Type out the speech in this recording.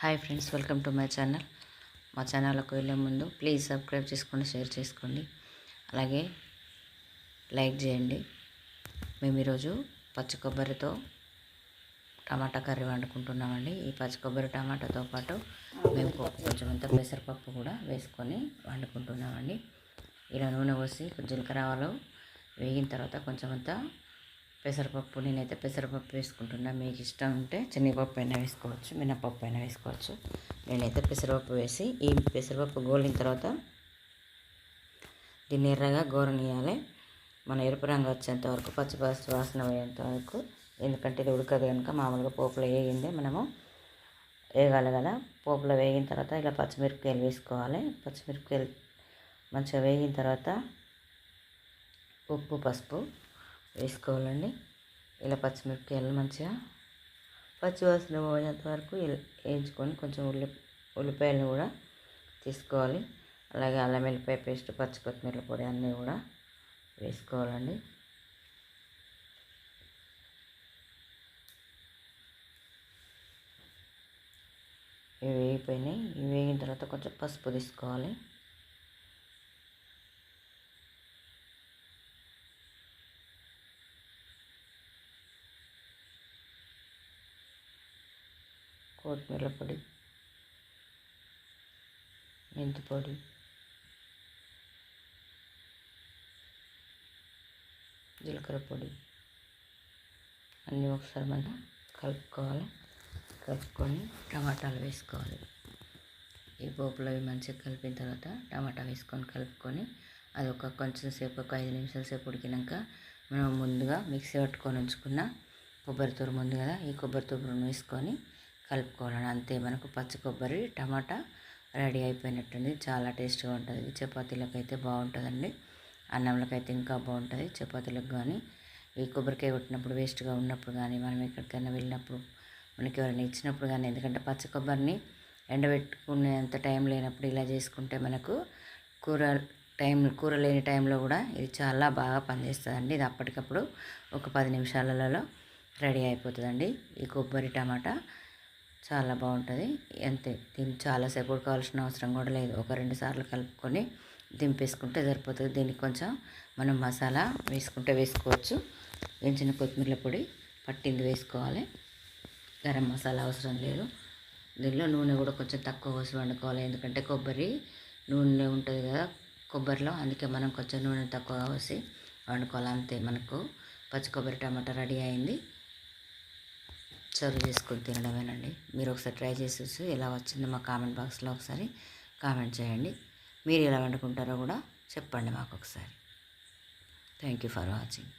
Hi friends welcome to my channel. మా ఛానల్కి వెళ్ళే ముందు ప్లీజ్ సబ్స్క్రైబ్ చేసుకోండి షేర్ చేసుకోండి. అలాగే లైక్ చేయండి. మేము ఈరోజు పచ్చి కొబ్బరితో టమాటా కర్రీ వండుకుంటున్నామండి. ఈ పచ్చి కొబ్బరి టమాటాతో పాటు మేము కొంచెం అంత పెసరపప్పు కూడా వేసుకొని వండుకుంటున్నామండి. ఇలా నూనె పోసి జీలకర్ర ఆవాలు వేగిన తర్వాత కొంచెం అంతా పెసరపప్పు నేనైతే పెసరపప్పు వేసుకుంటున్నా. మీకు ఇష్టం ఉంటే శనగపప్పు అయినా వేసుకోవచ్చు మినపప్పు అయినా వేసుకోవచ్చు. నేనైతే పెసరపప్పు వేసి ఈ పెసరపప్పు గోలిన తర్వాత దీన్ని ఎర్రగా గోరనియాలి మన ఎరుపు రంగు వచ్చేంత వరకు పచ్చి వాసన పోయేంత వరకు. ఎందుకంటే ఇది ఉడకదు కనుక మామూలుగా పోపులో వేగిందే మనము వేగాలి కదా. పోపులో వేగిన తర్వాత ఇలా పచ్చిమిరపకాయలు వేసుకోవాలి. పచ్చిమిరపకాయలు మంచిగా వేగిన తర్వాత ఉప్పు పసుపు వేసుకోవాలండి. ఇలా పచ్చిమిరపకాయలు మంచిగా పచ్చివాసన పోయేంత వరకు వేయించుకొని కొంచెం ఉల్లి ఉల్లిపాయలను కూడా తీసుకోవాలి. అలాగే అల్లం వెల్లిపాయ పేస్ట్ పచ్చి కొత్తిమీర పొడి అన్నీ కూడా వేసుకోవాలండి. ఇవి వేగిపోయినాయి. ఇవి వేగిన తర్వాత కొంచెం పసుపు తీసుకోవాలి. కొత్తిమీర పొడి మెంతి పొడి జీలకర్ర పొడి అన్నీ ఒకసారి మనం కలుపుకోవాలి. కలుపుకొని టమాటాలు వేసుకోవాలి. ఈ పోపులో అవి మంచిగా కలిపిన తర్వాత టమాటా వేసుకొని కలుపుకొని అది ఒక కొంచెం సేపు ఒక ఐదు నిమిషాల సేపు ఉడికినాక మనం ముందుగా మిక్సీ పట్టుకొని ఉంచుకున్న కొబ్బరి తురుము ఉంది కదా ఈ కొబ్బరి తురుము వేసుకొని కలుపుకోవాలని. అంతే మనకు పచ్చి కొబ్బరి టమాటా రెడీ అయిపోయినట్టుంది. చాలా టేస్ట్గా ఉంటుంది. చపాతీలకు అయితే బాగుంటుందండి. అన్నంలోకి అయితే ఇంకా బాగుంటుంది. చపాతీలకు కానీ ఈ కొబ్బరికాయ కొట్టినప్పుడు వేస్ట్గా ఉన్నప్పుడు కానీ మనం ఎక్కడికైనా వెళ్ళినప్పుడు మనకి ఎవరైనా ఇచ్చినప్పుడు కానీ ఎందుకంటే పచ్చి కొబ్బరిని ఎండబెట్టుకునేంత టైం లేనప్పుడు ఇలా చేసుకుంటే మనకు కూర టైం కూర లేని టైంలో కూడా ఇది చాలా బాగా పనిచేస్తుందండి. ఇది అప్పటికప్పుడు ఒక పది నిమిషాలలో రెడీ అయిపోతుందండి. ఈ కొబ్బరి టమాటా చాలా బాగుంటుంది. అంతే దీన్ని చాలాసేపు ఉడకవలసిన అవసరం కూడా లేదు. ఒక రెండు సార్లు కలుపుకొని దింపేసుకుంటే సరిపోతుంది. దీనికి కొంచెం మనం మసాలా వేసుకుంటే వేసుకోవచ్చు. వేయించిన కొత్తిమీర పొడి పట్టింది వేసుకోవాలి. గరం మసాలా అవసరం లేదు. దీనిలో నూనె కూడా కొంచెం తక్కువ పోసి వండుకోవాలి. ఎందుకంటే కొబ్బరి నూనె ఉంటుంది కదా కొబ్బరిలో అందుకే మనం కొంచెం నూనె తక్కువ పోసి వండుకోవాలి. అంతే మనకు పచ్చి కొబ్బరి టమాటా రెడీ అయింది. సర్వ్ చేసుకొని తినడమేనండి. మీరు ఒకసారి ట్రై చేసి ఎలా వచ్చిందో మా కామెంట్ బాక్స్లో ఒకసారి కామెంట్ చేయండి. మీరు ఎలా వండుకుంటారో కూడా చెప్పండి మాకు ఒకసారి థ్యాంక్ యూ ఫర్ వాచింగ్.